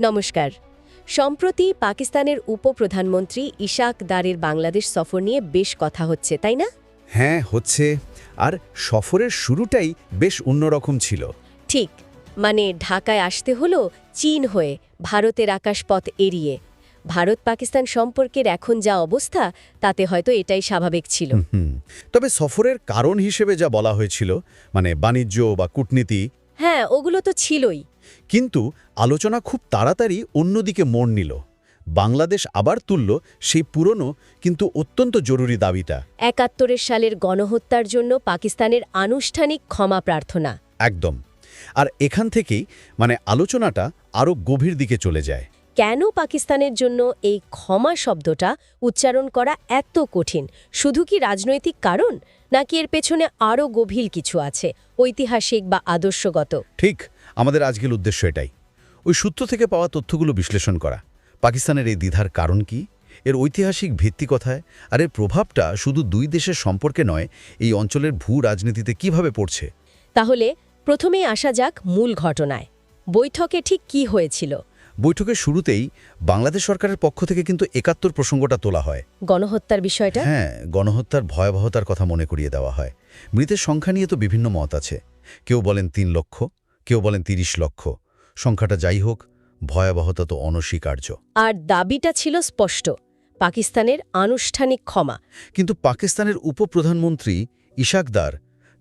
নমস্কার। সম্প্রতি পাকিস্তানের উপপ্রধানমন্ত্রী ইশাক দারের বাংলাদেশ সফর নিয়ে বেশ কথা হচ্ছে তাই না? হ্যাঁ হচ্ছে। আর সফরের শুরুটাই বেশ অন্যরকম ছিল। ঠিক মানে ঢাকায় আসতে হলো চীন হয়ে ভারতের আকাশপথ এড়িয়ে। ভারত পাকিস্তান সম্পর্কের এখন যা অবস্থা তাতে হয়তো এটাই স্বাভাবিক ছিল। তবে সফরের কারণ হিসেবে যা বলা হয়েছিল মানে বাণিজ্য বা কূটনীতি হ্যাঁ ওগুলো তো ছিলই। কিন্তু আলোচনা খুব তাড়াতাড়ি অন্যদিকে মোড় নিল। বাংলাদেশ আবার তুলল সেই পুরনো কিন্তু অত্যন্ত জরুরি দাবিটা। একাত্তরের সালের গণহত্যার জন্য পাকিস্তানের আনুষ্ঠানিক ক্ষমা প্রার্থনা। একদম। আর এখান থেকেই মানে আলোচনাটা আরও গভীর দিকে চলে যায়। কেন পাকিস্তানের জন্য এই ক্ষমা শব্দটা উচ্চারণ করা এত কঠিন? শুধু কি রাজনৈতিক কারণ? নাকি এর পেছনে আরও গভীর কিছু আছে ঐতিহাসিক বা আদর্শগত? ঠিক। আমাদের আজকের উদ্দেশ্য এটাই। ওই সূত্র থেকে পাওয়া তথ্যগুলো বিশ্লেষণ করা। পাকিস্তানের এই দ্বিধার কারণ কি? এর ঐতিহাসিক ভিত্তি কথায়? আর এর প্রভাবটা শুধু দুই দেশের সম্পর্কে নয় এই অঞ্চলের ভূ রাজনীতিতে কীভাবে পড়ছে? তাহলে প্রথমেই আসা যাক মূল ঘটনায়। বৈঠকে ঠিক কি হয়েছিল? বৈঠকের শুরুতেই বাংলাদেশ সরকারের পক্ষ থেকে কিন্তু একাত্তর প্রসঙ্গটা তোলা হয়। গণহত্যার বিষয়টা? হ্যাঁ গণহত্যার ভয়াবহতার কথা মনে করিয়ে দেওয়া হয়। মৃতের সংখ্যা নিয়ে তো বিভিন্ন মত আছে। কেউ বলেন তিন লক্ষ কেউ বলেন তিরিশ লক্ষ। সংখ্যাটা যাই হোক ভয়াবহতা তো অনস্বীকার্য। আর দাবিটা ছিল স্পষ্ট পাকিস্তানের আনুষ্ঠানিক ক্ষমা। কিন্তু পাকিস্তানের উপপ্রধানমন্ত্রী ইশাকদার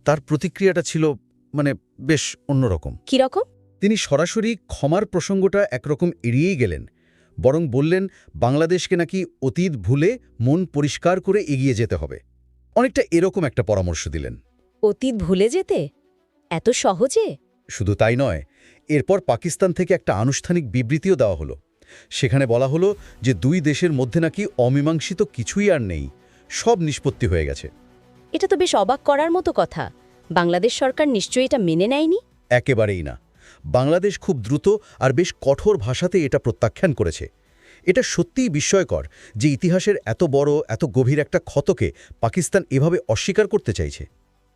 তার প্রতিক্রিয়াটা ছিল মানে বেশ অন্যরকম। কীরকম তিনি সরাসরি ক্ষমার প্রসঙ্গটা একরকম এড়িয়েই গেলেন বরং বললেন বাংলাদেশকে নাকি অতীত ভুলে মন পরিষ্কার করে এগিয়ে যেতে হবে। অনেকটা এরকম একটা পরামর্শ দিলেন। অতীত ভুলে যেতে? এত সহজে? শুধু তাই নয় এরপর পাকিস্তান থেকে একটা আনুষ্ঠানিক বিবৃতিও দেওয়া হলো। সেখানে বলা হলো যে দুই দেশের মধ্যে নাকি অমীমাংসিত কিছুই আর নেই সব নিষ্পত্তি হয়ে গেছে। এটা তো বেশ অবাক করার মতো কথা। বাংলাদেশ সরকার নিশ্চয়ই এটা মেনে নেয়নি? একেবারেই না। বাংলাদেশ খুব দ্রুত আর বেশ কঠোর ভাষাতে এটা প্রত্যাখ্যান করেছে। এটা সত্যিই বিস্ময়কর যে ইতিহাসের এত বড় এত গভীর একটা ক্ষতকে পাকিস্তান এভাবে অস্বীকার করতে চাইছে।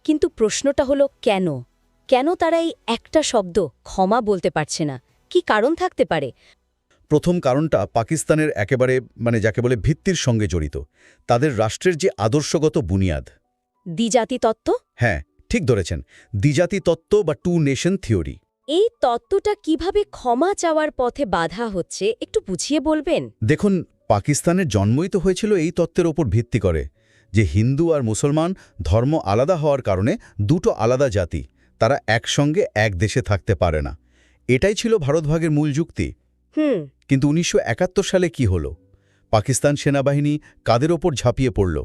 কিন্তু প্রশ্নটা হলো কেন? কেন তারা এই একটা শব্দ ক্ষমা বলতে পারছে না? কি কারণ থাকতে পারে? প্রথম কারণটা পাকিস্তানের একেবারে মানে যাকে বলে ভিত্তির সঙ্গে জড়িত। তাদের রাষ্ট্রের যে আদর্শগত বুনিয়াদ। দ্বিজাতি তত্ত্ব হ্যাঁ ঠিক ধরেছেন। দ্বিজাতি তত্ত্ব বা টু নেশন থিওরি। এই তত্ত্বটা কীভাবে ক্ষমা চাওয়ার পথে বাধা হচ্ছে একটু বুঝিয়ে বলবেন? দেখুন পাকিস্তানের জন্মই তো হয়েছিল এই তত্ত্বের ওপর ভিত্তি করে। যে হিন্দু আর মুসলমান ধর্ম আলাদা হওয়ার কারণে দুটো আলাদা জাতি। তারা একসঙ্গে এক দেশে থাকতে পারে না। এটাই ছিল ভারতভাগের মূল যুক্তি। হুম। কিন্তু উনিশশো একাত্তর সালে কি হল? পাকিস্তান সেনাবাহিনী কাদের ওপর ঝাঁপিয়ে পড়ল?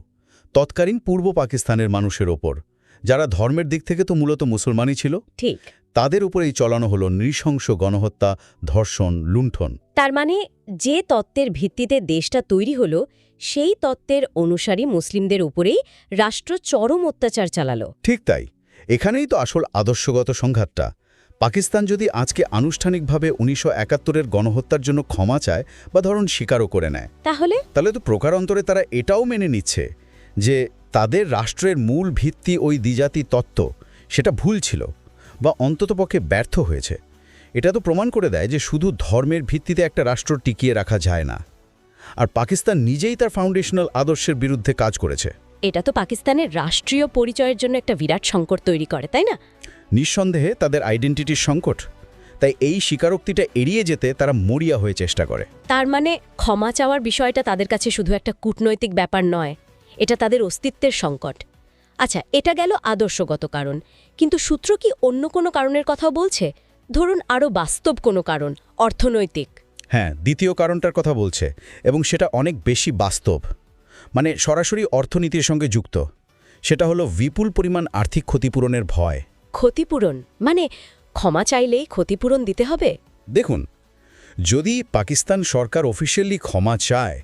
তৎকালীন পূর্ব পাকিস্তানের মানুষের ওপর। যারা ধর্মের দিক থেকে তো মূলত মুসলমানই ছিল। ঠিক। তাদের উপরেই চলানো হলো নৃশংস গণহত্যা ধর্ষণ লুণ্ঠন। তার মানে যে তত্ত্বের ভিত্তিতে দেশটা তৈরি হলো সেই তত্ত্বের অনুসারী মুসলিমদের উপরেই রাষ্ট্র চরম অত্যাচার চালালো। ঠিক তাই। এখানেই তো আসল আদর্শগত সংঘাতটা। পাকিস্তান যদি আজকে আনুষ্ঠানিকভাবে উনিশশো একাত্তরের গণহত্যার জন্য ক্ষমা চায় বা ধরুন স্বীকারও করে নেয়। তাহলে? তাহলে তো প্রকারান্তরে তারা এটাও মেনে নিচ্ছে যে তাদের রাষ্ট্রের মূল ভিত্তি ওই দ্বিজাতি তত্ত্ব সেটা ভুল ছিল বা অন্ততপক্ষে ব্যর্থ হয়েছে। এটা তো প্রমাণ করে দেয় যে শুধু ধর্মের ভিত্তিতে একটা রাষ্ট্র টিকিয়ে রাখা যায় না। আর পাকিস্তান নিজেই তার ফাউন্ডেশনাল আদর্শের বিরুদ্ধে কাজ করেছে। এটা তো পাকিস্তানের রাষ্ট্রীয় পরিচয়ের জন্য একটা বিরাট সংকট তৈরি করে তাই না? নিঃসন্দেহে তাদের আইডেন্টিটির সংকট। তাই এই স্বীকারোক্তিটা এড়িয়ে যেতে তারা মরিয়া হয়ে চেষ্টা করে। তার মানে ক্ষমা চাওয়ার বিষয়টা তাদের কাছে শুধু একটা কূটনৈতিক ব্যাপার নয় এটা তাদের অস্তিত্বের সংকট। আচ্ছা এটা গেল আদর্শগত কারণ। কিন্তু সূত্র কি অন্য কোনো কারণের কথাও বলছে? ধরুন আরও বাস্তব কোনো কারণ অর্থনৈতিক। হ্যাঁ দ্বিতীয় কারণটার কথা বলছে এবং সেটা অনেক বেশি বাস্তব। মানে সরাসরি অর্থনীতির সঙ্গে যুক্ত। সেটা হলো বিপুল পরিমাণ আর্থিক ক্ষতিপূরণের ভয়। ক্ষতিপূরণ? মানে ক্ষমা চাইলেই ক্ষতিপূরণ দিতে হবে? দেখুন যদি পাকিস্তান সরকার অফিসিয়ালি ক্ষমা চায়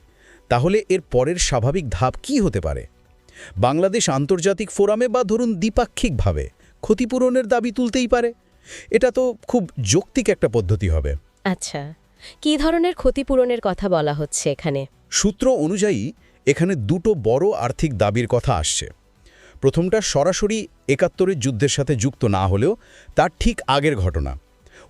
তাহলে এর পরের স্বাভাবিক ধাপ কি হতে পারে? বাংলাদেশ আন্তর্জাতিক ফোরামে বা ধরুন দ্বিপাক্ষিকভাবে ক্ষতিপূরণের দাবি তুলতেই পারে। এটা তো খুব যৌক্তিক একটা পদ্ধতি হবে। আচ্ছা কী ধরনের ক্ষতিপূরণের কথা বলা হচ্ছে এখানে? সূত্র অনুযায়ী এখানে দুটো বড় আর্থিক দাবির কথা আসছে। প্রথমটা সরাসরি একাত্তরের যুদ্ধের সাথে যুক্ত না হলেও তার ঠিক আগের ঘটনা।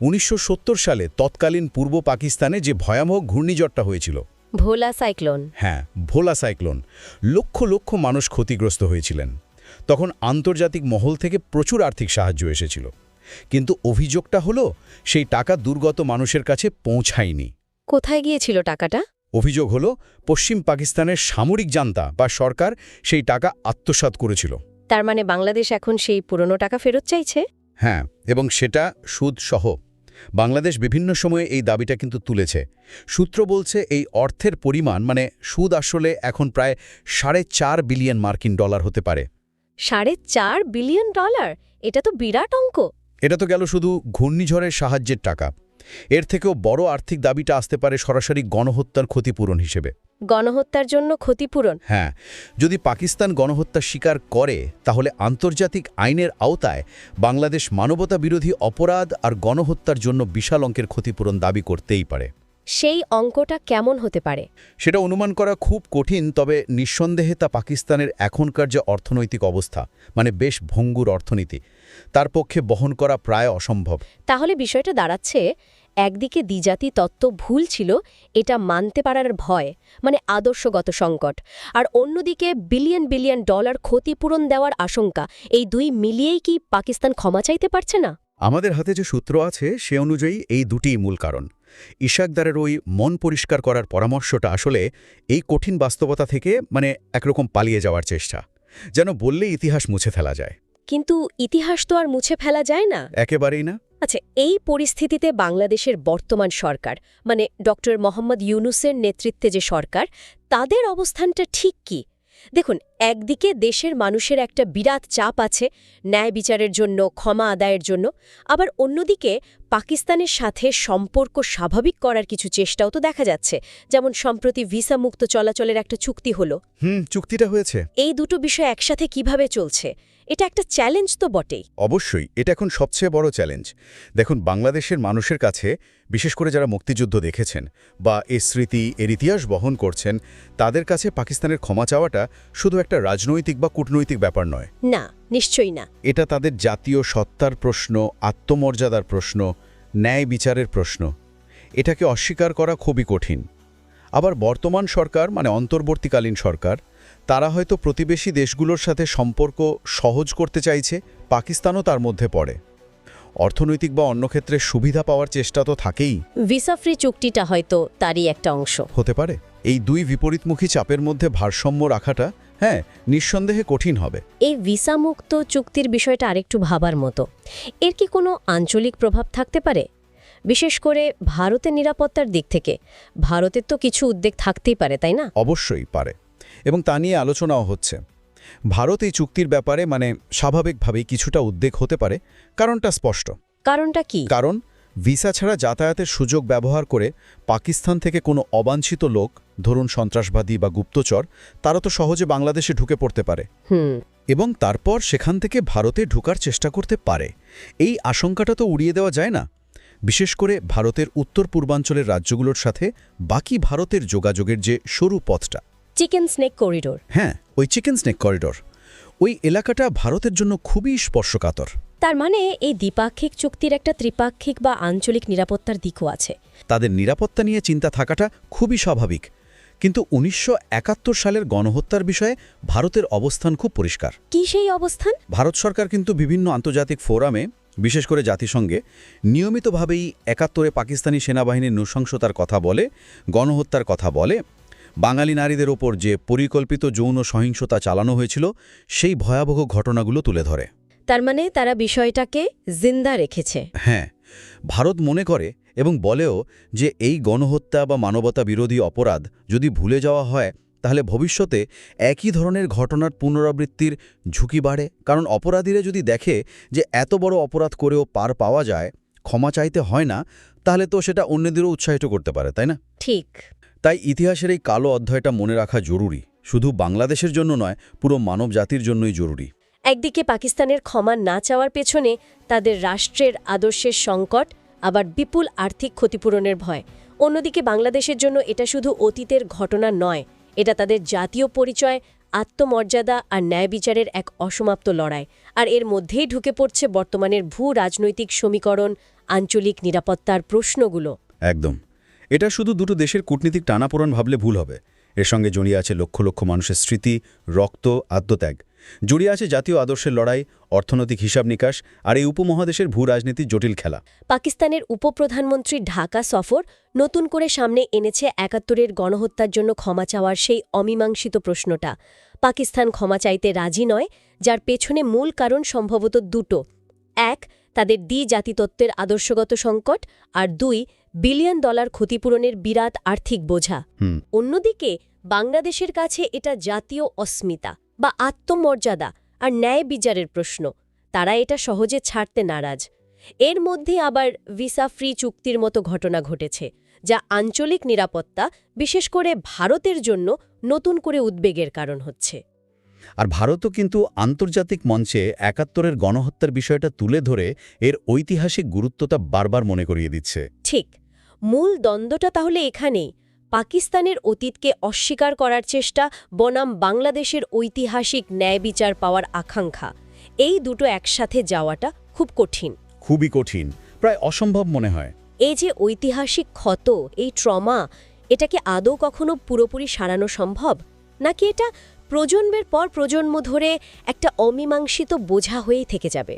উনিশশো সত্তর সালে তৎকালীন পূর্ব পাকিস্তানে যে ভয়াবহ ঘূর্ণিঝড়টা হয়েছিল। ভোলা সাইক্লোন। হ্যাঁ ভোলা সাইক্লোন। লক্ষ লক্ষ মানুষ ক্ষতিগ্রস্ত হয়েছিলেন। তখন আন্তর্জাতিক মহল থেকে প্রচুর আর্থিক সাহায্য এসেছিল। কিন্তু অভিযোগটা হলো সেই টাকা দুর্গত মানুষের কাছে পৌঁছায়নি। কোথায় গিয়েছিল টাকাটা? অভিযোগ হল পশ্চিম পাকিস্তানের সামরিক জান্তা বা সরকার সেই টাকা আত্মসাৎ করেছিল। তার মানে বাংলাদেশ এখন সেই পুরনো টাকা ফেরত চাইছে? হ্যাঁ এবং সেটা সুদ সহ বাংলাদেশ বিভিন্ন সময়ে এই দাবিটা কিন্তু তুলেছে। সূত্র বলছে এই অর্থের পরিমাণ মানে সুদ আসলে এখন প্রায় সাড়ে চার বিলিয়ন মার্কিন ডলার হতে পারে। সাড়ে চার বিলিয়ন ডলার? এটা তো বিরাট অঙ্ক! এটা তো গেল শুধু ঘূর্ণিঝড়ের সাহায্যের টাকা। এর থেকেও বড় আর্থিক দাবিটা আসতে পারে সরাসরি গণহত্যার ক্ষতিপূরণ হিসেবে। গণহত্যার জন্য ক্ষতিপূরণ? হ্যাঁ যদি পাকিস্তান গণহত্যা স্বীকার করে তাহলে আন্তর্জাতিক আইনের আওতায় বাংলাদেশ মানবতা বিরোধী অপরাধ আর গণহত্যার জন্য বিশাল অঙ্কের ক্ষতিপূরণ দাবি করতেই পারে। সেই অঙ্কটা কেমন হতে পারে? সেটা অনুমান করা খুব কঠিন তবে নিঃসন্দেহে তা পাকিস্তানের এখনকার যে অর্থনৈতিক অবস্থা মানে বেশ ভঙ্গুর অর্থনীতি তার পক্ষে বহন করা প্রায় অসম্ভব। তাহলে বিষয়টা দাঁড়াচ্ছে একদিকে দ্বিজাতি তত্ত্ব ভুল ছিল এটা মানতে পারার ভয় মানে আদর্শগত সংকট আর অন্যদিকে বিলিয়ন বিলিয়ন ডলার ক্ষতিপূরণ দেওয়ার আশঙ্কা এই দুই মিলিয়েই কি পাকিস্তান ক্ষমা চাইতে পারছে না? আমাদের হাতে যে সূত্র আছে সে অনুযায়ী এই দুটিই মূল কারণ। ইশাকদারের ওই মন পরিষ্কার করার পরামর্শটা আসলে এই কঠিন বাস্তবতা থেকে মানে একরকম পালিয়ে যাওয়ার চেষ্টা যেন বললে ইতিহাস মুছে ফেলা যায়। কিন্তু ইতিহাস তো আর মুছে ফেলা যায় না। একেবারেই না। আচ্ছা এই পরিস্থিতিতে বাংলাদেশের বর্তমান সরকার মানে ডক্টর মোহাম্মদ ইউনুসের নেতৃত্বে যে সরকার তাদের অবস্থানটা ঠিক কি? দেখুন একদিকে দেশের মানুষের একটা বিরাট চাপ আছে ন্যায় বিচারের জন্য ক্ষমা আদায়ের জন্য আবার অন্যদিকে পাকিস্তানের সাথে সম্পর্ক স্বাভাবিক করার কিছু চেষ্টাও তো দেখা যাচ্ছে। যেমন সম্প্রতি ভিসা মুক্ত চলাচলের একটা চুক্তি হলো। হুম চুক্তিটা হয়েছে। এই দুটো বিষয় একসাথে কীভাবে চলছে? এটা একটা চ্যালেঞ্জ তো বটেই। অবশ্যই এটা এখন সবচেয়ে বড় চ্যালেঞ্জ। দেখুন বাংলাদেশের মানুষের কাছে বিশেষ করে যারা মুক্তিযুদ্ধ দেখেছেন বা এর স্মৃতি এর ইতিহাস বহন করছেন তাদের কাছে পাকিস্তানের ক্ষমা চাওয়াটা শুধু একটা রাজনৈতিক বা কূটনৈতিক ব্যাপার নয়। না নিশ্চয়ই না। এটা তাদের জাতীয় সত্তার প্রশ্ন আত্মমর্যাদার প্রশ্ন ন্যায় বিচারের প্রশ্ন। এটাকে অস্বীকার করা খুবই কঠিন। আবার বর্তমান সরকার মানে অন্তর্বর্তীকালীন সরকার তারা হয়তো প্রতিবেশী দেশগুলোর সাথে সম্পর্ক সহজ করতে চাইছে পাকিস্তানও তার মধ্যে পড়ে। অর্থনৈতিক বা অন্য ক্ষেত্রে সুবিধা পাওয়ার চেষ্টা তো থাকেই। ভিসা ফ্রি চুক্তিটা হয়তো তারই একটা অংশ। হতে পারে। এই দুই বিপরীতমুখী চাপের মধ্যে ভারসাম্য রাখাটা হ্যাঁ নিঃসন্দেহে কঠিন হবে। এই ভিসা মুক্ত চুক্তির বিষয়টা আরেকটু ভাবার মতো। এর কি কোনো আঞ্চলিক প্রভাব থাকতে পারে? বিশেষ করে ভারতের নিরাপত্তার দিক থেকে। ভারতের তো কিছু উদ্বেগ থাকতেই পারে তাই না? অবশ্যই পারে। এবং তা নিয়ে আলোচনাও হচ্ছে। ভারত এই চুক্তির ব্যাপারে মানে স্বাভাবিকভাবেই কিছুটা উদ্বেগ হতে পারে। কারণটা স্পষ্ট। কারণটা কি? কারণ ভিসা ছাড়া যাতায়াতের সুযোগ ব্যবহার করে পাকিস্তান থেকে কোনো অবাঞ্ছিত লোক ধরুন সন্ত্রাসবাদী বা গুপ্তচর তারা তো সহজে বাংলাদেশে ঢুকে পড়তে পারে। এবং তারপর সেখান থেকে ভারতে ঢুকার চেষ্টা করতে পারে। এই আশঙ্কাটা তো উড়িয়ে দেওয়া যায় না। বিশেষ করে ভারতের উত্তর পূর্বাঞ্চলের রাজ্যগুলোর সাথে বাকি ভারতের যোগাযোগের যে সরু পথটা। Chicken snake corridor. হ্যাঁ ওই চিকেন স্নেক করিডোর। ওই এলাকাটা ভারতের জন্য খুবই স্পর্শকাতর। তার মানে এই দ্বিপাক্ষিক চুক্তির একটা ত্রিপাক্ষিক বা আঞ্চলিক নিরাপত্তার দিকও আছে। তাদের নিরাপত্তা নিয়ে চিন্তা থাকাটা খুবই স্বাভাবিক। কিন্তু উনিশশো একাত্তর সালের গণহত্যার বিষয়ে ভারতের অবস্থান খুব পরিষ্কার। কি সেই অবস্থান? ভারত সরকার কিন্তু বিভিন্ন আন্তর্জাতিক ফোরামে বিশেষ করে জাতিসংঘে নিয়মিতভাবেই একাত্তরে পাকিস্তানি সেনাবাহিনীর নৃশংসতার কথা বলে গণহত্যার কথা বলে। বাঙালি নারীদের ওপর যে পরিকল্পিত যৌন সহিংসতা চালানো হয়েছিল সেই ভয়াবহ ঘটনাগুলো তুলে ধরে। তার মানে তারা বিষয়টাকে জিন্দা রেখেছে। হ্যাঁ ভারত মনে করে এবং বলেও যে এই গণহত্যা বা মানবতা বিরোধী অপরাধ যদি ভুলে যাওয়া হয় তাহলে ভবিষ্যতে একই ধরনের ঘটনার পুনরাবৃত্তির ঝুঁকি বাড়ে। কারণ অপরাধীরা যদি দেখে যে এত বড় অপরাধ করেও পার পাওয়া যায় ক্ষমা চাইতে হয় না তাহলে তো সেটা অন্যদেরও উৎসাহিত করতে পারে তাই না? ঠিক। তাই ইতিহাসের এই কালো অধ্যায়টা মনে রাখা জরুরি। শুধু বাংলাদেশের জন্য নয় পুরো মানব জাতির জন্যই জরুরি। একদিকে পাকিস্তানের ক্ষমা না চাওয়ার পেছনে তাদের রাষ্ট্রের আদর্শের সংকট, আবার বিপুল আর্থিক ক্ষতিপূরণের ভয়। অন্যদিকে বাংলাদেশের জন্য এটা শুধু অতীতের ঘটনা নয়, এটা তাদের জাতীয় পরিচয়, আত্মমর্যাদা আর ন্যায় বিচারের এক অসমাপ্ত লড়াই। আর এর মধ্যেই ঢুকে পড়ছে বর্তমানের ভূ রাজনৈতিক সমীকরণ, আঞ্চলিক নিরাপত্তার প্রশ্নগুলো। একদম। এটা শুধু দুটো দেশের কূটনীতিক টানাপোড়ন ভাবলে ভুল হবে। এর সঙ্গে জড়িয়ে আছে লক্ষ লক্ষ মানুষের স্মৃতি, রক্ত, আত্মত্যাগ। জড়িয়ে আছে জাতীয় আদর্শের লড়াই অর্থনৈতিক হিসাব নিকাশ আর এই উপমহাদেশের ভূ রাজনীতির জটিল খেলা। পাকিস্তানের উপপ্রধানমন্ত্রী ঢাকা সফর নতুন করে সামনে এনেছে একাত্তরের গণহত্যার জন্য ক্ষমা চাওয়ার সেই অমীমাংসিত প্রশ্নটা। পাকিস্তান ক্ষমা চাইতে রাজি নয় যার পেছনে মূল কারণ সম্ভবত দুটো। এক তাদের দ্বি জাতিতত্ত্বের আদর্শগত সংকট আর দুই বিলিয়ন ডলার ক্ষতিপূরণের বিরাট আর্থিক বোঝা। অন্যদিকে বাংলাদেশের কাছে এটা জাতীয় অস্মিতা। বা আত্মমর্যাদা আর ন্যায় বিচারের প্রশ্ন। তারা এটা সহজে ছাড়তে নারাজ। এর মধ্যে আবার ভিসা ফ্রি চুক্তির মতো ঘটনা ঘটেছে যা আঞ্চলিক নিরাপত্তা বিশেষ করে ভারতের জন্য নতুন করে উদ্বেগের কারণ হচ্ছে। আর ভারতও কিন্তু আন্তর্জাতিক মঞ্চে একাত্তরের গণহত্যার বিষয়টা তুলে ধরে এর ঐতিহাসিক গুরুত্বটা বারবার মনে করিয়ে দিচ্ছে। ঠিক। মূল দ্বন্দ্বটা তাহলে এখানেই। পাকিস্তানের অতীতকে অস্বীকার করার চেষ্টা বনাম বাংলাদেশের ঐতিহাসিক ন্যায় বিচার পাওয়ার আকাঙ্ক্ষা। এই দুটো একসাথে যাওয়াটা খুব কঠিন। খুবই কঠিন প্রায় অসম্ভব মনে হয়। এই যে ঐতিহাসিক ক্ষত এই ট্রমা এটা কি আদৌ কখনো পুরোপুরি সারানো সম্ভব? নাকি এটা প্রজন্মের পর প্রজন্ম ধরে একটা অমীমাংসিত বোঝা হয়েই থেকে যাবে?